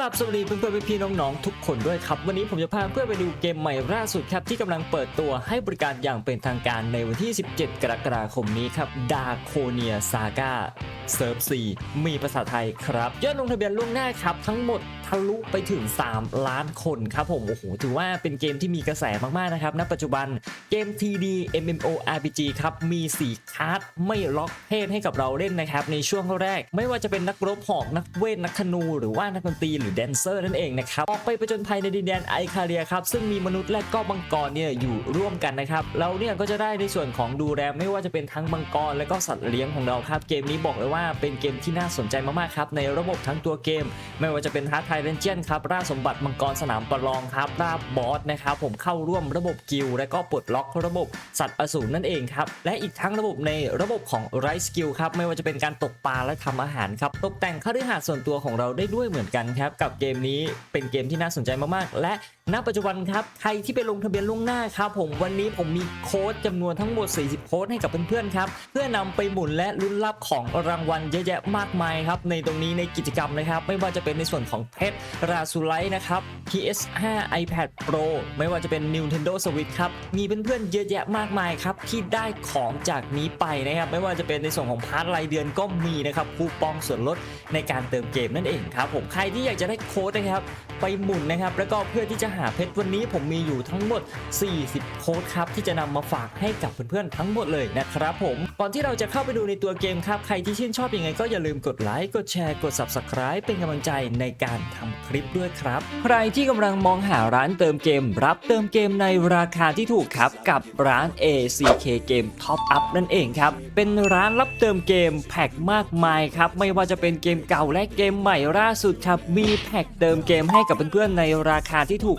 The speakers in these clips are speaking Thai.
ราบสวัสดีเพื่อนๆพี่ๆน้องๆทุกคนด้วยครับ วันนี้ผมจะพาเพื่อนไปดูเกมใหม่ล่าสุดครับ ที่กำลังเปิดตัวให้บริการอย่างเป็นทางการในวันที่ 17 กรกฎาคมนี้ครับดาโคเนียซาก้าเซิร์ฟ4มีภาษาไทยครับยอดลงทะเบียนล่วงหน้าครับ ทั้งหมดทะลุไปถึง 3 ล้านคนครับผมโอ้โหถือว่าเป็นเกมที่มีกระแสมากๆนะครับณปัจจุบันเกม TD MMORPG ครับมี4คาร์ดไม่ล็อกเพศให้กับเราเล่นนะครับในช่วงแรก ไม่ว่าจะเป็นนักรบหอกนักเวทนักธนูหรือว่านักดนตรีหรือแดนเซอร์นั่นเองนะครับออกไปประจนภัยในดินแดนไอคาเรียครับซึ่งมีมนุษย์และก็มังกรเนี่ยอยู่ร่วมกันนะครับเราเนี่ยก็จะได้ในส่วนของดูแลไม่ว่าจะเป็นทั้งมังกรและก็สัตว์เลี้ยงของเราครับเกมนี้บอกเลยว่าเป็นเกมที่น่าสนใจมากๆครับในระบบทั้งตัวเกม ไม่ว่าจะเป็นฮาร์ดไทเรนเจียนครับล่าสมบัติมังกรสนามประลองครับล่าบอสนะครับผมเข้าร่วมระบบกิลและก็ปลดล็อกระบบสัตว์อสูรนั่นเองครับและอีกทั้งระบบในระบบของไรสกิลครับไม่ว่าจะเป็นการตกปลาและทำอาหารครับตกแต่งคฤหาสน์ส่วนตัวของเราได้ด้วยเหมือนกันครับกับเกมนี้เป็นเกมที่น่าสนใจมากๆ และ ณปัจจุบันครับใครที่ไปลงทะเบียนล่วงหน้าครับผมวันนี้ผมมีโค้ดจำนวนทั้งหมด 40 โค้ดให้กับเพื่อนๆครับเพื่อนำไปหมุนและลุ้นรับของรางวัลเยอะแยะมากมายครับในตรงนี้ในกิจกรรมนะครับไม่ว่าจะเป็นในส่วนของเพชรราซูไลท์นะครับ PS5 iPad Pro ไม่ว่าจะเป็น Nintendo Switch ครับมีเพื่อนๆเยอะแยะมากมายครับที่ได้ของจากนี้ไปนะครับไม่ว่าจะเป็นในส่วนของพาร์ทรายเดือนก็มีนะครับคูปองส่วนลดในการเติมเกมนั่นเองครับผมใครที่อยากจะได้โค้ดนะครับไปหมุนนะครับแล้วก็เพื่อที่จะหาเพชรวันนี้ผมมีอยู่ทั้งหมด 40 โค้ดครับที่จะนำมาฝากให้กับเพื่อนๆทั้งหมดเลยนะครับผมก่อนที่เราจะเข้าไปดูในตัวเกมครับใครที่ชื่นชอบยังไงก็อย่าลืมกดไลค์กดแชร์กด Subscribe เป็นกำลังใจในการทำคลิปด้วยครับ ใครที่กำลังมองหาร้านเติมเกม รับเติมเกมในราคาที่ถูกครับกับร้าน ACK Game Top Up นั่นเองครับเป็นร้านรับเติมเกมแพ็คมากมายครับไม่ว่าจะเป็นเกมเก่าและเกมใหม่ล่าสุดครับมีแพ็คเติมเกมให้กับเพื่อนๆในราคาที่ถูก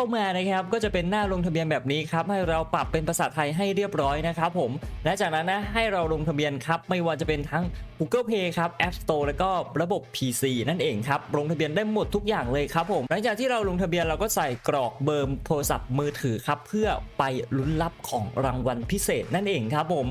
เข้ามานะครับก็จะเป็นหน้าลงทะเบียนแบบนี้ครับให้เราปรับเป็นภาษาไทยให้เรียบร้อยนะครับผมและจากนั้นนะให้เราลงทะเบียนครับไม่ว่าจะเป็นทั้ง Google Play ครับ App Store แล้วก็ระบบ PC นั่นเองครับลงทะเบียนได้หมดทุกอย่างเลยครับผมหลังจากที่เราลงทะเบียนเราก็ใส่กรอกเบอร์โทรศัพท์มือถือครับเพื่อไปลุ้นรับของรางวัลพิเศษนั่นเองครับผม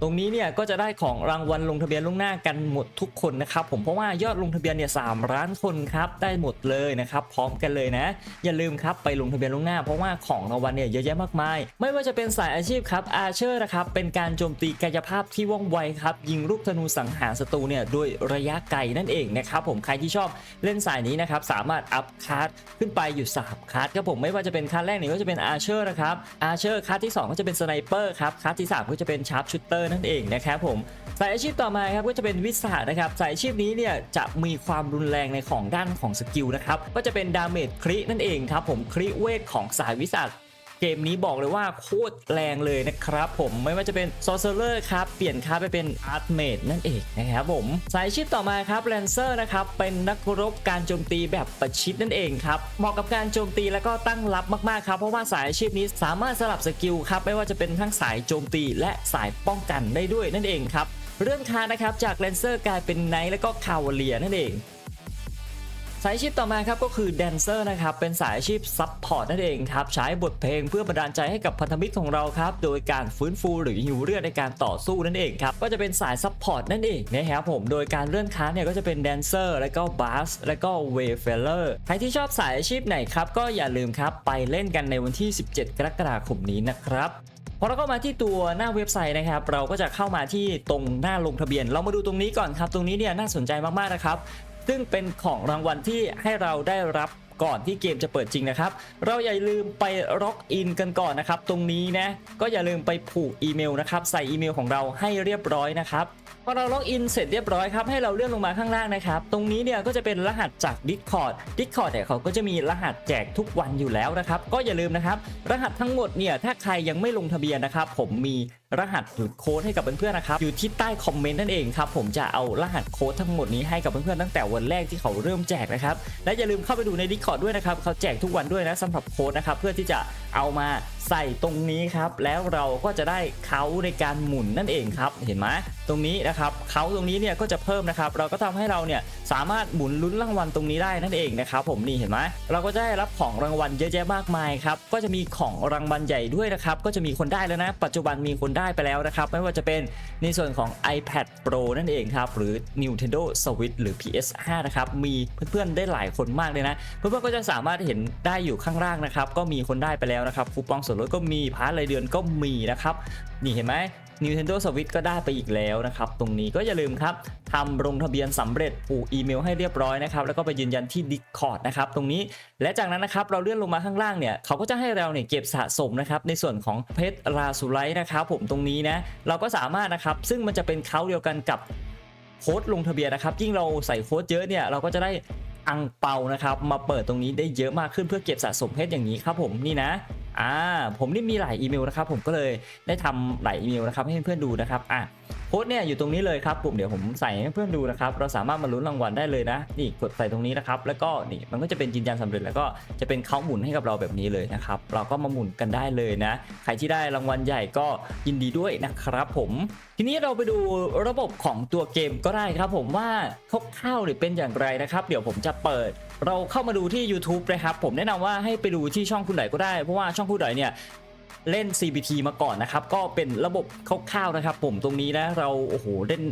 ตรงนี้เนี่ยก็จะได้ของรางวัลลงทะเบียนล่วงหน้ากันหมดทุกคนนะครับผมเพราะว่ายอดลงทะเบียนเนี่ยสามล้านคนครับได้หมดเลยนะครับพร้อมกันเลยนะ อย่าลืมครับไปลงทะเบียนล่วงหน้าเพราะว่าของรางวัลเนี่ยเยอะแยะมากมาย ไม่ว่าจะเป็นสายอาชีพครับอาเชอร์นะครับเป็นการโจมตีกายภาพที่ว่องไวครับยิงลูกธนูสังหารศัตรูเนี่ยโดยระยะไกลนั่นเองนะครับผมใครที่ชอบเล่นสายนี้นะครับสามารถอัพคาร์ดขึ้นไปอยู่3คาร์ดครับผมไม่ว่าจะเป็นคาร์ดแรกเนี่ยก็จะเป็นอาเชอร์นะครับอาเชอร์คาร์ดที่สองก็จะเป็นสไนเปอร์ครับคาร์ดที่สามก็จะเป็นชาร์ปชูเตอร์นั่นเองนะครับผมสายอาชีพต่อมาครับก็จะเป็นวิสานะครับสายอาชีพนี้เนี่ยจะมีความรุนแรงในของด้านของสกิลนะครับก็จะเป็นดาเมจครินั่นเองครับผมคริเวทของสายวิสาเกมนี้บอกเลยว่าโคตรแรงเลยนะครับผมไม่ว่าจะเป็น Sorcerer ครับ เปลี่ยนค่าไปเป็น Archmage นั่นเองนะครับผม สายชีพต่อมาครับ Lancer นะครับ เป็นนักรบการโจมตีแบบประชิดนั่นเองครับ เหมาะกับการโจมตีแล้วก็ตั้งรับมากๆครับ เพราะว่าสายอาชีพนี้สามารถสลับสกิลครับ ไม่ว่าจะเป็นทั้งสายโจมตีและสายป้องกันได้ด้วยนั่นเองครับเรื่องคานะครับจากแลนเซอร์กลายเป็นไนท์แล้วก็คาวเลียนั่นเอง สายอาชีพต่อมาครับก็คือแดนเซอร์นะครับเป็นสายอาชีพซับพอร์ตนั่นเองครับใช้บทเพลงเพื่อบันดาลใจให้กับพันธมิตรของเราครับโดยการฟื้นฟูหรือหิวเลือดในการต่อสู้นั่นเองครับก็จะเป็นสายซับพอร์ตนั่นเองนะครับผมโดยการเลื่อนค้าเนี่ยก็จะเป็นแดนเซอร์แล้วก็บาสแล้วก็เวเฟลเลอร์ใครที่ชอบสายอาชีพไหนครับก็อย่าลืมครับไปเล่นกันในวันที่ 17 กรกฎาคมนี้นะครับพอเราเข้ามาที่ตัวหน้าเว็บไซต์นะครับ เราก็จะเข้ามาที่ตรงหน้าลงทะเบียน เรามาดูตรงนี้ก่อนครับ ตรงนี้เนี่ยน่าสนใจมากๆนะครับ ซึ่งเป็นของรางวัลที่ให้เราได้รับก่อนที่เกมจะเปิดจริงนะครับ เราอย่าลืมไปล็อกอินกันก่อนนะครับ ตรงนี้นะ ก็อย่าลืมไปผูกอีเมลนะครับ ใส่อีเมลของเราให้เรียบร้อยนะครับพอเราล็อกอินเสร็จเรียบร้อยครับให้เราเลื่อนลงมาข้างล่างนะครับ ตรงนี้เนี่ยก็จะเป็นรหัสจาก Discord Discord เนี่ยเขาก็จะมีรหัสแจกทุกวันอยู่แล้วนะครับ ก็อย่าลืมนะครับ รหัสทั้งหมดเนี่ยถ้าใครยังไม่ลงทะเบียนนะครับ ผมมีรหัสหรือโค้ดให้กับเพื่อนๆนะครับอยู่ที่ใต้คอมเมนต์นั่นเองครับผมจะเอารหัสโค้ดทั้งหมดนี้ให้กับเพื่อนๆตั้งแต่วันแรกที่เขาเริ่มแจกนะครับและอย่าลืมเข้าไปดูใน Discord ด้วยนะครับเขาแจกทุกวันด้วยนะสำหรับโค้ดนะครับเพื่อที่จะเอามา ใส่ตรงนี้ครับ แล้วเราก็จะได้เขาในการหมุนนั่นเองครับ เห็นไหมตรงนี้นะครับเขาตรงนี้เนี่ยก็จะเพิ่มนะครับ เราก็ทำให้เราเนี่ยสามารถหมุนลุ้นรางวัลตรงนี้ได้นั่นเองนะครับผมนี่เห็นไหมเราก็จะได้รับของรางวัลเยอะแยะมากมายครับก็จะมีของรางวัลใหญ่ด้วยนะครับก็จะมีคนได้แล้วนะ ปัจจุบันมีคนได้ไปแล้วนะครับไม่ว่าจะเป็นในส่วนของ iPad Pro นั่นเองครับหรือ Nintendo Switch หรือ PS5 นะครับมีเพื่อนๆได้หลายคนมากเลยนะ เพื่อนๆก็จะสามารถเห็นได้อยู่ข้างล่างนะครับก็มีคนได้ไปแล้วนะครับคูปองส่วนลดก็มีพาร์ทรายเดือนก็มีนะครับ นี่เห็นไหม Nintendo Switch ก็ได้ไปอีกแล้วนะครับ ตรงนี้ก็อย่าลืมครับทำลงทะเบียนสำเร็จผูกอีเมลให้เรียบร้อยนะครับ แล้วก็ไปยืนยันที่ Discord นะครับ ตรงนี้และจากนั้นนะครับ เราเลื่อนลงมาข้างล่างเนี่ยเขาก็จะให้เราเนี่ยเก็บสะสมนะครับ ในส่วนของเพชรราสุไลนะครับผมตรงนี้นะเราก็สามารถนะครับ ซึ่งมันจะเป็นเขาเดียวกันกับโค้ดลงทะเบียนนะครับ ยิ่งเราใส่โค้ดเยอะเนี่ยเราก็จะได้อังเปานะครับ มาเปิดตรงนี้ได้เยอะมากขึ้นเพื่อเก็บสะสมเพชรอย่างนี้ครับผมนี่นะ อ่าผมนี่มีหลายอีเมลนะครับผมก็เลยได้ทำหลายอีเมลนะครับให้เพื่อนๆดูนะครับอะ โค้ดเนี่ยอยู่ตรงนี้เลยครับผมเดี๋ยวผมใส่ให้เพื่อนดูนะครับ เราสามารถมาลุ้นรางวัลได้เลยนะ นี่กดใส่ตรงนี้นะครับ แล้วก็นี่มันก็จะเป็นยืนยันสำเร็จแล้วก็จะเป็นเขาหมุนให้กับเราแบบนี้เลยนะครับ เราก็มาหมุนกันได้เลยนะ ใครที่ได้รางวัลใหญ่ก็ยินดีด้วยนะครับผม ทีนี้เราไปดูระบบของตัวเกมก็ได้ครับ ผมว่าคร่าวๆหรือเป็นอย่างไรนะครับ เดี๋ยวผมจะเปิดเราเข้ามาดูที่ YouTube นะครับ ผมแนะนำว่าให้ไปดูที่ช่องคุณไหนก็ได้ เพราะว่าช่องคุณไหนเนี่ย เล่น CBT มาก่อนนะครับ ก็เป็นระบบคร่าวๆนะครับ ผมตรงนี้นะเราโอ้โหเล่น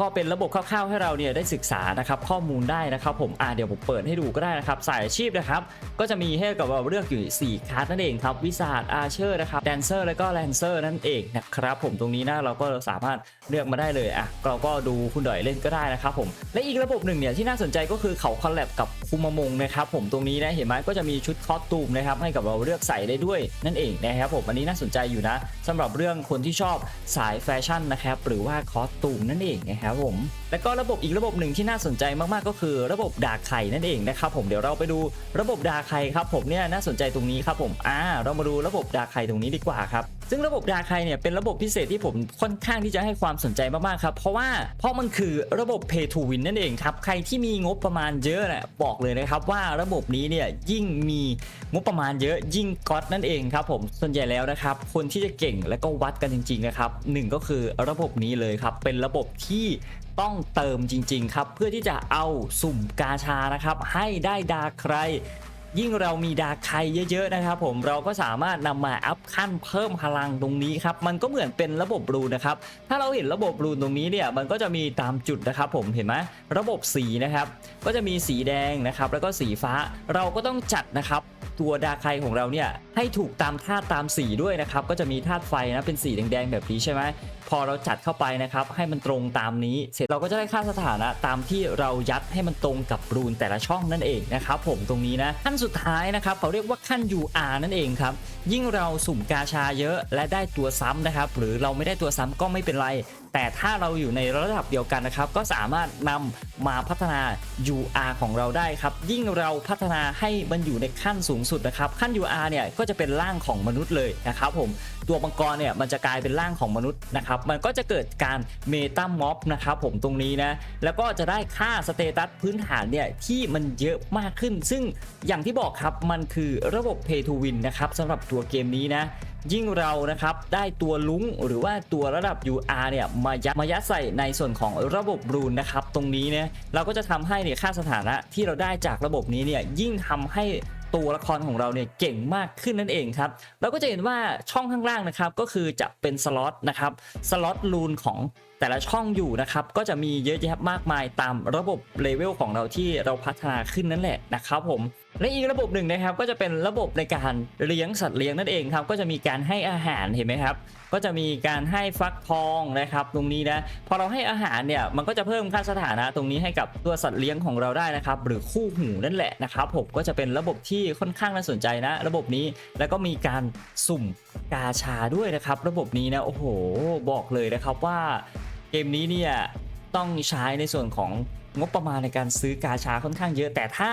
ก็เป็นระบบคร่าวๆให้เราเนี่ยได้ศึกษานะครับข้อมูลได้นะครับผมอ่าเดี๋ยวผมเปิดให้ดูก็ได้นะครับสายอาชีพนะครับก็จะมีให้กับเราเลือกอยู่ 4คลาสนั่นเองครับวิสาดอาเชอร์นะครับแดนเซอร์แล้วก็แลนเซอร์นั่นเองนะครับผมตรงนี้นะเราก็สามารถเลือกมาได้เลยอะเราก็ดูคุณดอยเล่นก็ได้นะครับผมและอีกระบบหนึ่งเนี่ยที่น่าสนใจก็คือเขาคอลแลบกับคุมมงนะครับผมตรงนี้นะเห็นไหมก็จะมีชุดคอสตูมนะครับให้กับเราเลือกใส่ได้ด้วยนั่นเองนะครับผมอันนี้น่าสนใจอยู่นะสำหรับเรื่องคนที่ชอบสายแฟชั่นนะครับหรือว่าคอสตูมนั่นเองนะครับผม แล้วก็ระบบอีกระบบหนึ่งที่น่าสนใจมากๆก็คือ ระบบดาไข่นั่นเองนะครับผมเดี๋ยวเราไปดูระบบดาไข่ครับผมเนี่ยน่าสนใจตรงนี้ครับผมอ่าเรามาดูระบบดาไข่ตรงนี้ดีกว่าครับซึ่งระบบดาไข่เนี่ยเป็นระบบพิเศษที่ผมค่อนข้างที่จะให้ความสนใจมากๆครับเพราะว่าเพราะมันคือระบบ Pay to Win นั่นเองครับใครที่มีงบประมาณเยอะนะบอกเลยนะครับว่าระบบนี้เนี่ยยิ่งมีงบประมาณเยอะยิ่งก๊อตนั่นเองครับผมส่วนใหญ่แล้วนะครับคนที่จะเก่งและก็วัดกันจริงๆนะครับหนึ่งก็คือระบบนี้เลยครับเป็นระบบที่ต้องเติมจริงๆครับเพื่อที่จะเอาสุ่มกาชานะครับให้ได้ดาใคร ยิ่งเรามีดาใครเยอะๆนะครับผมเราก็สามารถนำมาอัพขั้นเพิ่มพลังตรงนี้ครับมันก็เหมือนเป็นระบบรูนนะครับถ้าเราเห็นระบบรูนตรงนี้เนี่ยมันก็จะมีตามจุดนะครับผมเห็นไหมระบบสีนะครับ ก็จะมีสีแดงนะครับแล้วก็สีฟ้าเราก็ต้องจัดนะครับตัวดาไคของเราเนี่ยให้ถูกตามธาตุตามสีด้วยนะครับก็จะมีธาตุไฟนะเป็นสีแดงๆแบบนี้ใช่ไหมพอเราจัดเข้าไปนะครับให้มันตรงตามนี้ เสร็จเราก็จะได้ค่าสถานะตามที่เรายัดให้มันตรงกับรูนแต่ละช่องนั่นเองนะครับผมตรงนี้นะขั้นสุดท้ายนะครับเขาเรียกว่าขั้น UR นั่นเองครับ ยิ่งเราสุ่มกาชาเยอะและได้ตัวซ้ำนะครับ หรือเราไม่ได้ตัวซ้ำก็ไม่เป็นไร แต่ถ้าเราอยู่ในระดับเดียวกันนะครับ ก็สามารถนำมาพัฒนา UR ของเราได้ครับ ยิ่งเราพัฒนาให้มันอยู่ในขั้นสูงสุดนะครับ ขั้น UR เนี่ยก็จะเป็นร่างของมนุษย์เลยนะครับผมตัวมังกรเนี่ยมันจะกลายเป็นร่างของมนุษย์นะครับ มันก็จะเกิดการเมตาม็อบนะครับผมตรงนี้นะ แล้วก็จะได้ค่าสเตตัสพื้นฐานเนี่ยที่มันเยอะมากขึ้น ซึ่งอย่างที่บอกครับมันคือระบบ Pay to Win นะครับสำหรับตัวัวเกมนี้นะ ยิ่งเรานะครับได้ตัวลุงหรือว่าตัวระดับ UR เนี่ยมายัดมายัดใส่ในส่วนของระบบรูนนะครับตรงนี้เนี่ยเราก็จะทำให้เนี่ยค่าสถานะที่เราได้จากระบบนี้เนี่ยยิ่งทำให้ ตัวละครของเราเนี่ยเก่งมากขึ้นนั่นเองครับเราก็จะเห็นว่าช่องข้างล่างนะครับก็คือจะเป็นสล็อตนะครับสล็อตรูนของแต่ละช่องอยู่นะครับก็จะมีเยอะแยะมากมายตามระบบเลเวลของเราที่เราพัฒนาขึ้นนั่นแหละนะครับผมและอีกระบบหนึ่งนะครับก็จะเป็นระบบในการเลี้ยงสัตว์เลี้ยงนั่นเองครับก็จะมีการให้อาหารเห็นไหมครับ ก็จะมีการให้ฟักทองนะครับตรงนี้นะพอเราให้อาหารเนี่ยมันก็จะเพิ่มค่าสถานะตรงนี้ให้กับตัวสัตว์เลี้ยงของเราได้นะครับหรือคู่หูนั่นแหละนะครับผมก็จะเป็นระบบที่ค่อนข้างน่าสนใจนะ ระบบนี้แล้วก็มีการสุ่มกาชาด้วยนะครับ ระบบนี้นะโอ้โหบอกเลยนะครับว่าเกมนี้เนี่ยต้องใช้ในส่วนของงบประมาณในการซื้อกาชาค่อนข้างเยอะ แต่ถ้า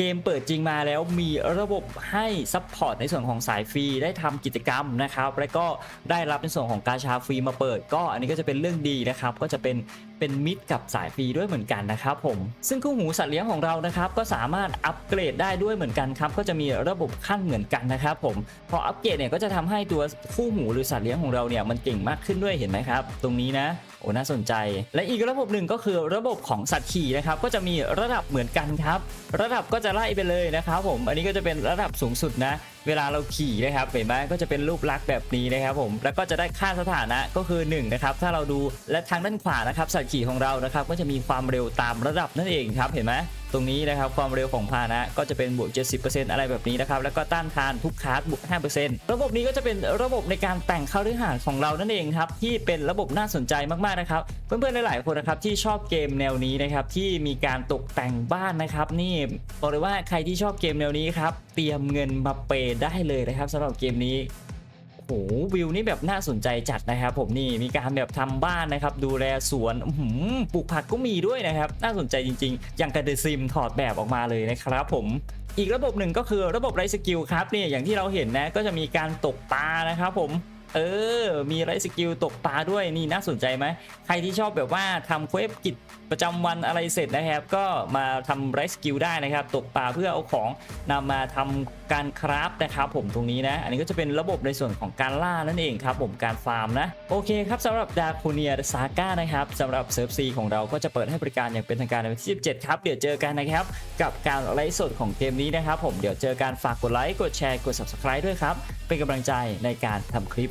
เกมเปิดจริงมาแล้วมีระบบให้ซัพพอร์ตในส่วนของสายฟรีได้ทำกิจกรรมนะครับ และก็ได้รับในส่วนของกาชาฟรีมาเปิด ก็อันนี้ก็จะเป็นเรื่องดีนะครับ ก็จะเป็น เป็นมิตรกับสายฟรีด้วยเหมือนกันนะครับผมซึ่งคู่หูสัตว์เลี้ยงของเรานะครับก็สามารถอัปเกรดได้ด้วยเหมือนกันครับก็จะมีระบบขั้นเหมือนกันนะครับผมพออัปเกรดเนี่ยก็จะทำให้ตัวคู่หูหรือสัตว์เลี้ยงของเราเนี่ยมันเก่งมากขึ้นด้วยเห็นไหมครับ ตรงนี้นะโอ้น่าสนใจ และอีกระบบหนึ่งก็คือระบบของสัตว์ขี่นะครับก็จะมีระดับเหมือนกันครับ ระดับก็จะไล่ไปเลยนะครับผมอันนี้ก็จะเป็นระดับสูงสุดนะ เวลาเราขี่นะครับเห็นไหมก็จะเป็นรูปลักษณ์แบบนี้นะครับผมแล้วก็จะได้ค่าสถานะก็คือ1นะครับถ้าเราดูและทางด้านขวานะครับสัตว์ขี่ของเรานะครับก็จะมีความเร็วตามระดับนั่นเองครับเห็นไหมตรงนี้นะครับความเร็วของพาหนะก็จะเป็นบวก 70%อะไรแบบนี้นะครับแล้วก็ต้านทานทุกคลาสบวก 5%ระบบนี้ก็จะเป็นระบบในการแต่งเข้าด้วยหารของเรานั่นเองครับที่เป็นระบบน่าสนใจมากๆนะครับเพื่อนๆหลายๆคนนะครับที่ชอบเกมแนวนี้นะครับที่มีการตกแต่งบ้านนะครับนี่บอกเลยว่าใครที่ชอบเกมแนวนี้ครับเตรียมเงินมาเปย์ได้เลยนะครับสำหรับเกมนี้โอ้โหวิวนี่แบบน่าสนใจจัดนะครับ ผมนี่มีการแบบทำบ้านนะครับ ดูแลสวนปลูกผักก็มีด้วยนะครับ น่าสนใจจริงๆ อย่างกระเดซิมถอดแบบออกมาเลยนะครับ ผมอีกระบบหนึ่งก็คือระบบไรสกิลครับเนี่ยอย่างที่เราเห็นนะก็จะมีการตกปลานะครับผม เออ มีไรสกิลตกปลาด้วยนี่น่าสนใจไหมใครที่ชอบแบบว่าทำเควสกิจประจำวันอะไรเสร็จนะครับ ก็มาทำไรสกิลได้นะครับ ตกปลาเพื่อเอาของนำมาทำการคราฟนะครับ ผมตรงนี้นะ อันนี้ก็จะเป็นระบบในส่วนของการล่านั่นเองครับ ผมการฟาร์มนะโอเคครับสำหรับดาคูเนียซาก้านะครับสำหรับเซิร์ฟซีของเราก็จะเปิดให้บริการอย่างเป็นทางการในวันที่17 ครับ เดี๋ยวเจอกันนะครับ กับการไลฟ์สดของเกมนี้นะครับ ผมเดี๋ยวเจอกันฝากกดไลค์กดแชร์กด subscribe ด้วยครับเป็นกำลังใจในการทำคลิป